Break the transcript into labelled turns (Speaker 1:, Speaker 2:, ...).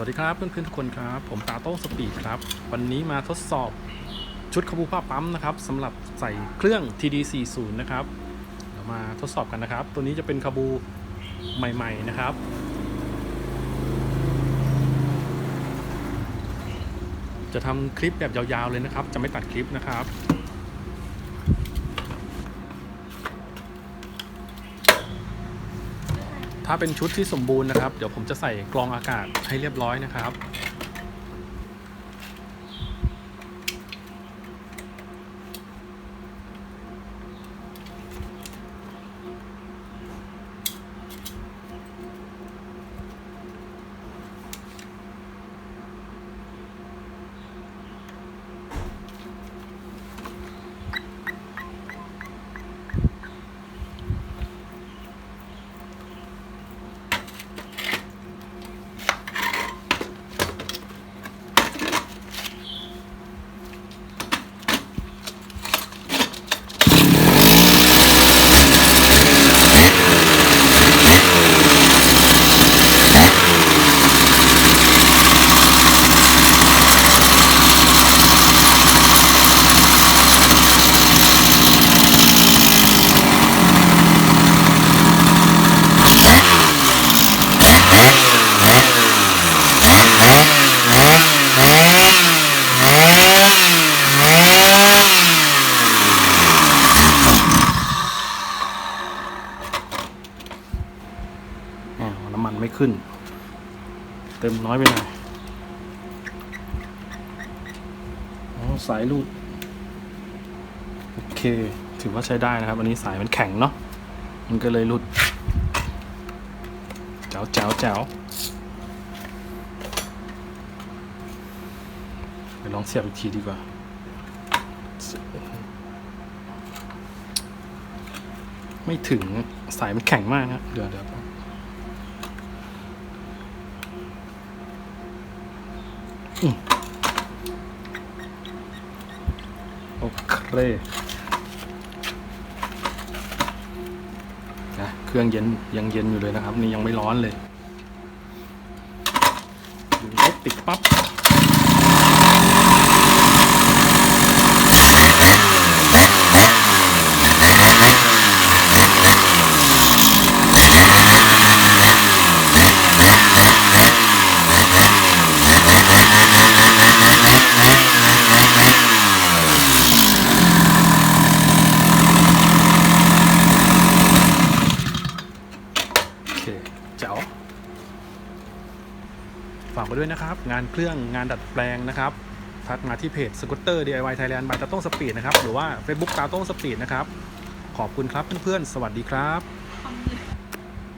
Speaker 1: วัสดีครับเพื่อนๆทุกคนครับ ผมตาโต้สปีดครับ วันนี้มาทดสอบชุดคาบูผ้าปั๊มนะครับสำหรับใส่เครื่อง TD40 นะครับเรามาทดสอบกันนะครับ ตัวนี้จะเป็นคาบูใหม่ ๆนะครับ จะทำคลิปแบบยาวๆเลยนะครับ จะไม่ตัดคลิปนะครับ ถ้าเป็นชุดที่สมบูรณ์นะครับ เดี๋ยวผมจะใส่กรองอากาศให้เรียบร้อยนะครับ อ้าว น้ำมันไม่ขึ้น เติมน้อยไปหน่อยอ๋อสายรูด โอเค ถือว่าใช้ได้นะครับ อันนี้สายมันแข็งเนาะมันก็เลยรุดแจ๋วแจ๋วแจ๋วไปลองเสียบอีกทีดีกว่า ไม่ถึงสายมันแข็งมากนะ เดี๋ยวเดี๋ยว โอเคนะเครื่องเย็นยังเย็นอยู่เลยนะครับ นี่ยังไม่ร้อนเลยดึงติดปั๊บ โอเคเจ๋ว ฝากไปด้วยนะครับ งานเครื่องงานดัดแปลงนะครับ ทักมาที่เพจสกูตเตอร์ DIY Thailand บายตาโต้งสปีดนะครับ หรือว่า Facebook ตาโต้งสปีดนะครับ ขอบคุณครับเพื่อนๆ สวัสดีครับ